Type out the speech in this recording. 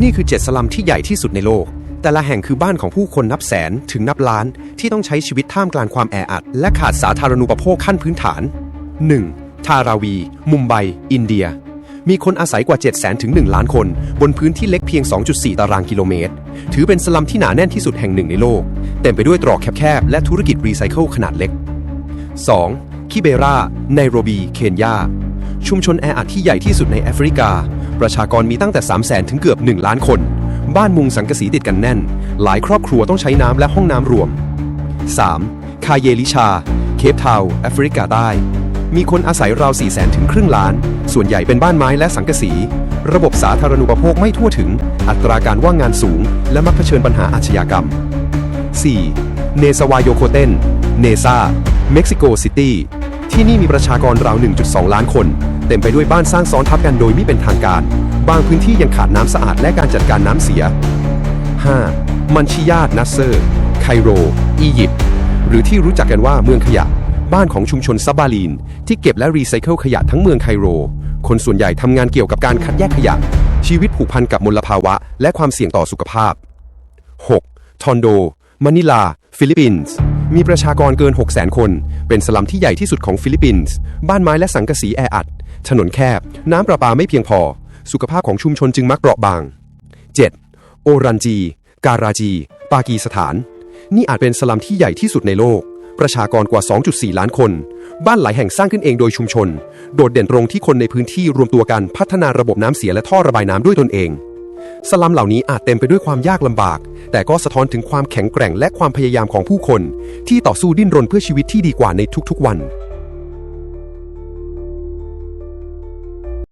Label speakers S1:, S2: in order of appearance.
S1: นี่คือ7สลัมที่ใหญ่ที่สุดในโลก แต่ละแห่งคือบ้านของผู้คนนับแสนถึงนับล้านที่ต้องใช้ชีวิตท่ามกลางความแออัด และขาดสาธารณูปโภคขั้นพื้นฐาน 1. ทาราวี มุมไบ อินเดีย มีคนอาศัยกว่า 7 0 0 0 0ถึง 1 ล้านคน บนพื้นที่เล็กเพียง 2.4 ตารางกิโลเมตร ถือเป็นสลัมที่หนาแน่นที่สุดแห่งหนึ่งในโลก เต็มไปด้วยตรอกแคบๆ และธุรกิจรีไซเคิลขนาดเล็ก 2. คิเบราไนโรบี เคนยา ชุมชนแออัดที่ใหญ่ที่สุดในแอฟริกา ประชากรมีตั้งแต่ 3 0 0 0 0 0 ถึงเกือบ 1 ล้านคน บ้านมุงสังกะสีติดกันแน่น หลายครอบครัวต้องใช้น้ำและห้องน้ำรวม 3. คาเยลิชา เคปทาวแอฟริกาใต้ มีคนอาศัยราว4 0 0 0 0 ถึงครึ่งล้าน ส่วนใหญ่เป็นบ้านไม้และสังกะสี ระบบสาธารณูปโภคไม่ทั่วถึง อัตราการว่างงานสูง และมักเผชิญปัญหาอาชญากรรม 4. เนซาวาโยโคเตน เนซา เม็กซิโกซิตี้ ที่นี่มีประชากรราว 1.2 ล้านคน เต็มไปด้วยบ้านสร้างซ้อนทับกันโดยไม่เป็นทางการ บางพื้นที่ยังขาดน้ำสะอาดและการจัดการน้ำเสีย 5. มันชิยาดนัสเซอร์ ไคโร อียิปต์ หรือที่รู้จักกันว่าเมืองขยะ บ้านของชุมชนซับบาลีน ที่เก็บและรีไซเคิลขยะทั้งเมืองไคโร คนส่วนใหญ่ทำงานเกี่ยวกับการคัดแยกขยะ ชีวิตผูกพันกับมลภาวะ และความเสี่ยงต่อสุขภาพ 6. ทอนโด มะนิลา ฟิลิปปินส์มีประชากรเกิน600,000 คน เป็นสลัมที่ใหญ่ที่สุดของฟิลิปปินส์ บ้านไม้และสังกะสีแออัด ถนนแคบ น้ำประปาไม่เพียงพอ สุขภาพของชุมชนจึงมักเปราะบาง 7. โอรันจี การาจี ปากีสถาน นี่อาจเป็นสลัมที่ใหญ่ที่สุดในโลก ประชากรกว่า 2.4 ล้านคน บ้านหลายแห่งสร้างขึ้นเองโดยชุมชน โดดเด่นตรงที่คนในพื้นที่รวมตัวกันพัฒนาระบบน้ำเสียและท่อระบายน้ำด้วยตนเอง สลัมเหล่านี้อาจเต็มไปด้วยความยากลำบาก แต่ก็สะท้อนถึงความแข็งแกร่งและความพยายามของผู้คน ที่ต่อสู้ดิ้นรนเพื่อชีวิตที่ดีกว่าในทุกๆวัน